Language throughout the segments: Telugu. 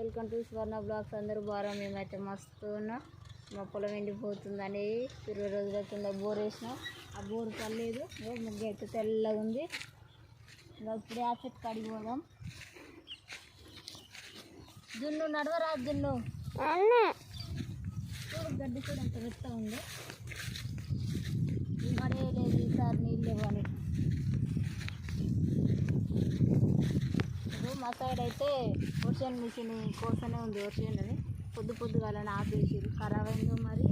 Welcome to Swarna blogs. అందరూ బాగా మేమైతే మస్తు ఉన్నాం. మా పొలం ఎండిపోతుందని ఇరవై రోజుల కింద బోర్ వేసినాం. ఆ బోర్ పర్లేదు ముగ్గు అయితే తెల్లగా ఉంది. ఇంకా ఇప్పుడు ఆ చెట్టు కడిగి పోదాం జున్ను నడవరా జున్ను చూడు గడ్డి కూడా ఎంత మెత్తగా ఉందో. ఈ మడే లేదు ఈసారి నీళ్ళు ఇవ్వాలి ఇప్పుడు మా సైడ్ అయితే వర్షన్ మిషన్ కోసమే ఉంది వర్షన్ అని పొద్దు పొద్దుగాలని ఆపేసారు ఖరాబ్ అయిందో మరి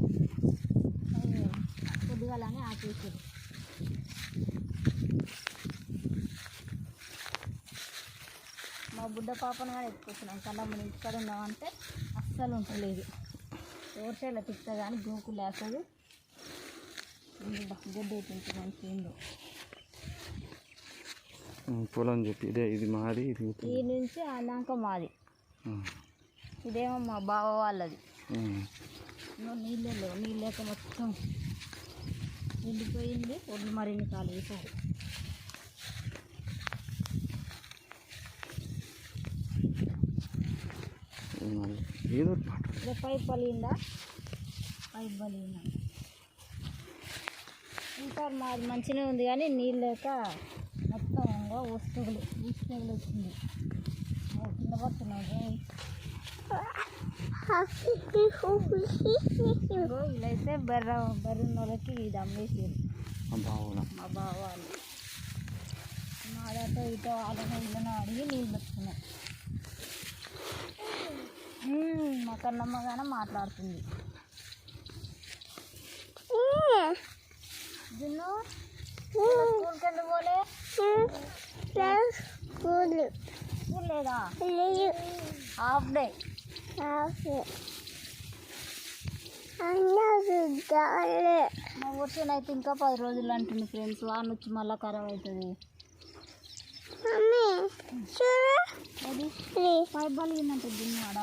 పొద్దుగాలని ఆపేసారు మా బుడ్డ పాపను కానీ ఎత్తుకొచ్చినాం. కళ్ళ మన ఇంటికాడ ఉన్నామంటే అస్సలు ఉండలేదు వర్షాలు తిప్పుతా కానీ గోకు లేస్తుంది గడ్డి అయితే మంచిగా పొలం చెప్పి ఇదే ఇది మాది ఇది ఈ నుంచి అన్నాక మాది. ఇదేమో మా బావ వాళ్ళది. ఉమ్. ఇగో నీళ్ళే లేవు. నీళ్ళు లేక మొత్తం ఎండిపోయింది. ఒడ్లు మరిన్ని కాలు వేసారు? ఏదో పైప్ పలిగిందా? పైప్ పలిగిందా? ఇంకా మాది మంచిగా ఉంది కానీ నీళ్ళు లేక వస్తువులు వస్తువులు వచ్చింది. కింద పడుతున్నాయి ఇంకో వీళ్ళైతే బెర్ర ఇది అమ్మేసారు మా మా బావ వాళ్ళు మాదటో ఇటో వాళ్ళని వీళ్ళని అడిగి నీళ్ళు పెట్టుకున్నాం. మా కన్నమ్మగానే మాట్లాడుతుంది. జున్ను స్కూల్కి పోలే? స్కూల్. లేదా. Half day. మా వర్షం అయితే ఇంకా పది రోజులు అంటుంది ఫ్రెండ్స్. వాన వచ్చి మళ్ళీ ఖరాబ్ అవుతుంది. అది? పైప్ ఆడ.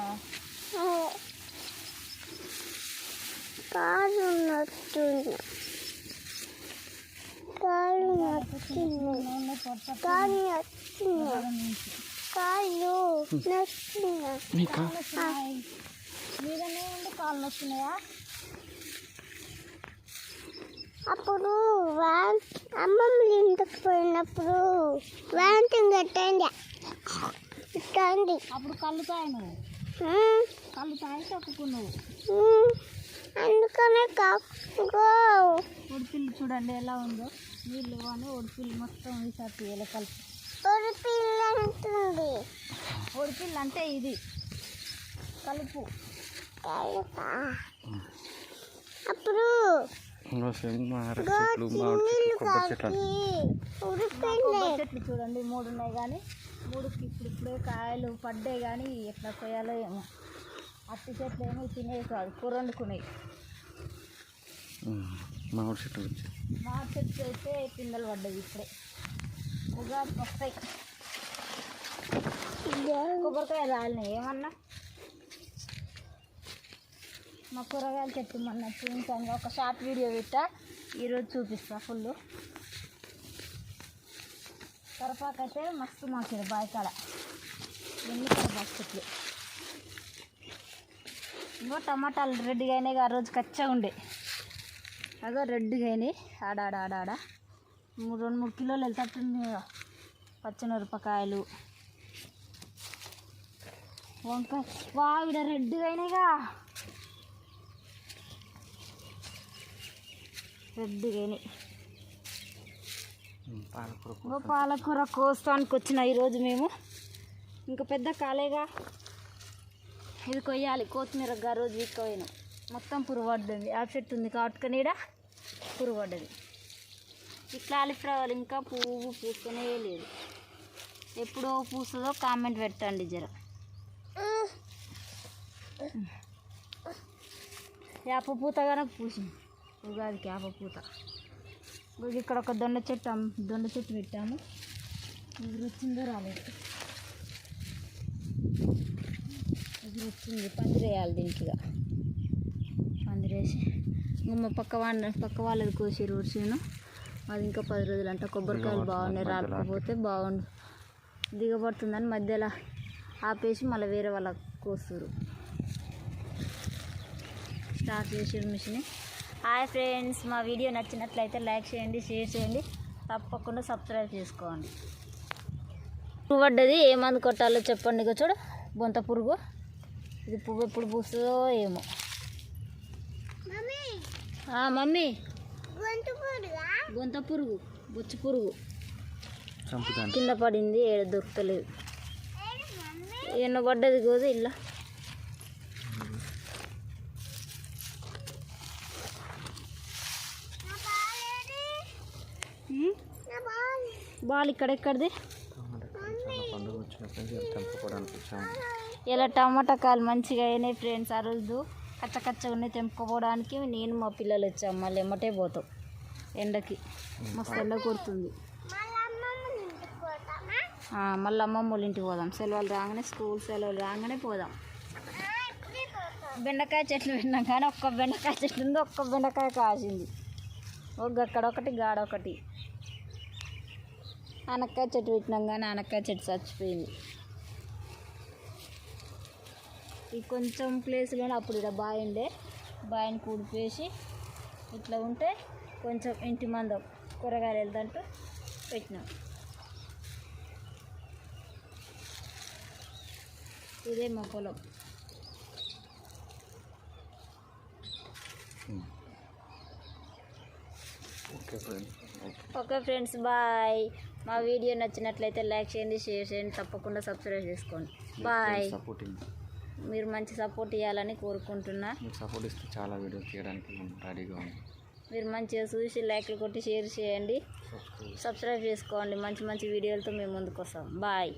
కాలు నొస్తుంది కాలు నొస్తుంది కాళ్ళు నొస్తుంది నీకా? వస్తున్నాయి మీదనే ఉండి కాళ్ళు వస్తున్నాయా అప్పుడు వ్యాన్ అమ్మమ్మ ఇంటికి పోయినప్పుడు వ్యాంటింగ్ కట్టండి ఇట్టండి అప్పుడు కళ్ళు తాయి నువ్వు. కళ్ళు తాగి తప్పుకున్నావు అందుకనే కాకో. చూడండి ఎలా ఉందో. నీళ్ళు కానీ ఒడిపిల్లి మొత్తం ఈసారి ఇలా కలిపి. ఒక పిల్ల అంటుంది ఒడిపిల్లి అంటే ఇది. కలుపు. అప్పుడు చెట్లు చూడండి మూడు ఉన్నాయి కానీ మూడుకి ఇప్పుడు ఇప్పుడే కాయలు పడ్డాయి కానీ ఎట్లా కొయ్యాలో ఏమో. అట్టి చెట్లు ఏమో తినేవి కాదు కూర వండుకునేవి. మామిడి చెట్టు వచ్చి మామిడి చెట్టు అయితే పిందెలు పడ్డది ఇప్పుడే. ఉగాది వస్తాయి కొబ్బరికాయ రాలినాయి ఏమన్నా? మా కూరగాయల చెట్టు మొన్న చూపించాను ఒక షార్ట్ వీడియో పెట్టా. ఈరోజు చూపిస్తా ఫుల్. కరపాకైతే మస్తు మాకు బాయికాడ. ఎన్ని కరపాకు చెట్లు ఇంకో టమాటాలు రెడ్డిగా అయినాయి ఆ రోజు కచ్చా ఉండే. అదో రెడ్డిగా అయినాయి ఆడ ఆడ ఆడ ఆడ. మూడు రెండు మూడు కిలోలు వెళ్తట్టుంది పచ్చిమిరపకాయలు వంకాయ. వా ఇడ రెడ్డిగా అయినాయిగా రెడ్డిగా అయినాయి పాలకూర కోస్తానికి వచ్చిన ఈరోజు మేము. ఇంకా పెద్ద కాలేగా. ఇది కొయ్యాలి. కొత్తిమీర రోజు వీక్కపోయినాం మొత్తం పురుగు ఆ చెట్టు ఉంది కాబట్టి నీడ. పురుగు పడ్డది ఈ కాలీఫ్లవర్ ఇంకా పువ్వు పూస్తూనే లేదు. ఎప్పుడో పూస్తుందో కామెంట్ పెట్టండి జర. వేప పూత కనుక పూసింది ఉగాదికి వేప పూత. ఇక్కడ ఒక దొండ చెట్టు దొండ చెట్టు పెట్టాము. ఇది వచ్చిందో రాలేదు. ఇది వచ్చింది. పందిరేయాలి దీనికి పందిరేసి మా పక్క వాళ్ళ పక్క వాళ్ళది కోసి ఊడ్చాను అది ఇంకా పది రోజులు అంట కొబ్బరికాయలు బాగున్నాయి రాకపోతే బాగుండు. దిగబడుతుందని మధ్యలో ఆపేసి మళ్ళీ వేరే వాళ్ళ కోస్తారు. స్టార్ట్ చేసారు మిషన్. హాయ్ ఫ్రెండ్స్ మా వీడియో నచ్చినట్లయితే లైక్ చేయండి షేర్ చేయండి. తప్పకుండా సబ్స్క్రైబ్ చేసుకోండి. పువ్వు పడ్డది ఏ మందు కొట్టాలో చెప్పండి ఇక చూడు. బొంత పురుగు. ఇది పువ్వు ఎప్పుడు పూస్తుందో ఏమో. మమ్మీ. గొంతు పురుగు బొచ్చు పురుగు. కింద పడింది ఏడ దొరకలేదు ఎన్న పడ్డది గోదు ఇల్లా. నా బాల్ ఏది? నా బాల్. బాల్ ఇక్కడెక్కడిది ఇలా టమాటా కాయలు మంచిగా అయినాయి ఫ్రెండ్స్ ఆ రోజు. కచ్చ కచ్చగా ఉన్నాయి తెంపుకోవడానికి నేను మా పిల్లలు వచ్చాము. మళ్ళీ ఎమ్మటే పోతాం. ఎండకి. మస్తు ఎండ కొడుతుంది. మళ్ళీ అమ్మమ్మ వాళ్ళ ఇంటికి పోదాం. సెలవులు రాగానే స్కూల్ సెలవులు రాగానే పోదాం. బెండకాయ చెట్లు పెట్టినాం కానీ ఒక్క బెండకాయ చెట్టు ఉంది ఒక్క బెండకాయ కాసింది. ఒక అక్కడ ఒకటి గాడ ఒకటి. ఆనక్కాయ చెట్టు పెట్టినాం కానీ ఆనక్కాయ చెట్టు చచ్చిపోయింది. ఈ కొంచెం ప్లేస్లోనే అప్పుడు ఇక్కడ బావి ఉండే. బావిని కూడిపేసి ఇట్లా ఉంటే కొంచెం ఇంటి మందం కూరగాయలు వెళ్తాంటూ పెట్టినాం. ఇదే మా పొలం. Okay friends bye. మా వీడియో నచ్చినట్లయితే లైక్ చేయండి షేర్ చేయండి. తప్పకుండా సబ్స్క్రైబ్ చేసుకోండి. బాయ్. సపోర్టింగ్ మీరు మంచి సపోర్ట్ ఇవ్వాలని కోరుకుంటున్నా. మీరు సపోర్ట్ ఇస్తే చాలా వీడియోస్ చేయడానికి రెడీగా ఉంది మీరు మంచిగా చూసి లైక్లు కొట్టి షేర్ చేయండి. సబ్స్క్రైబ్ సబ్స్క్రైబ్ చేసుకోండి. మంచి మంచి వీడియోలతో మేము ముందుకు వస్తాం బాయ్